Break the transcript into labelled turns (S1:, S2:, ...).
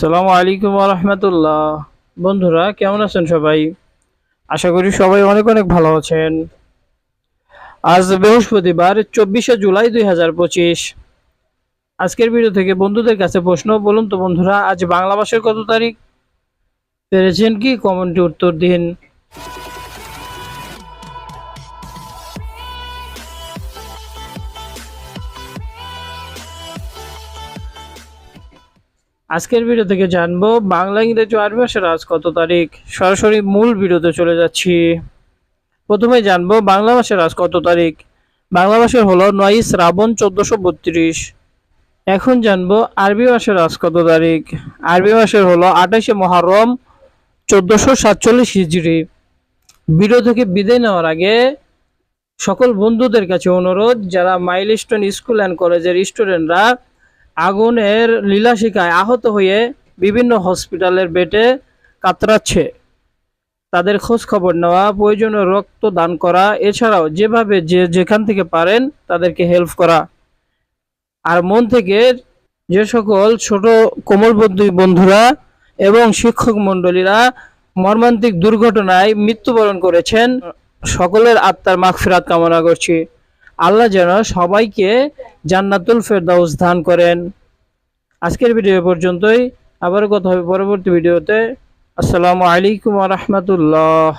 S1: আসসালামু আলাইকুম রহমতুল্লাহ বন্ধুরা, কেমন আছেন সবাই? আশা করি সবাই অনেক অনেক ভালো আছেন। আজ বৃহস্পতিবার, চব্বিশে জুলাই দুই হাজার পঁচিশ। আজকের ভিডিও থেকে বন্ধুদের কাছে প্রশ্ন, বলুন তো বন্ধুরা, আজ বাংলা মাসের কত তারিখ? পেরেছেন কি? কমেন্টে উত্তর দিন। আজকের ভিডিও থেকে জানব, বাংলা, ইংরেজি আরবি ভাষার আজ কত তারিখ? সরাসরি মূল ভিডিওতে চলে যাচ্ছি। প্রথমে জানব, বাংলা ভাষার আজ কত তারিখ? বাংলা ভাষার হলো নয় শ্রাবণ চোদ্দশো বত্রিশ। এখন জানব, আরবি ভাষার আজ কত তারিখ? আরবি ভাষার হলো আঠাশে মহরম চোদ্দশো সাতচল্লিশ হিজড়ি। ভিডিও থেকে বিদায় নেওয়ার আগে সকল বন্ধুদের কাছে অনুরোধ, যারা মাইলস্টোন স্কুল অ্যান্ড কলেজের স্টুডেন্টরা আগুনের লীলাশিকায় আহত হয়ে বিভিন্ন হসপিটালের বেডে কাতরাচ্ছে। তাদের খোঁজ খবর নেওয়া, প্রয়োজনীয় রক্ত দান করা, এছাড়াও যেভাবে যে যেখান থেকে পারেন তাদেরকে হেল্প করা। আর মন থেকে যে সকল ছোট কোমলবন্ধী বন্ধুরা এবং শিক্ষক মণ্ডলীরা মর্মান্তিক দুর্ঘটনায় মৃত্যুবরণ করেছেন, সকলের আত্মার মাগফিরাত কামনা করছি। আল্লাহ যেন সবাইকে জান্নাতুল ফেরদাউস দান করেন। আজকের ভিডিও পর্যন্তই। আবার কথা হবে পরবর্তী ভিডিওতে। আসসালামু আলাইকুম রহমতুল্লাহ।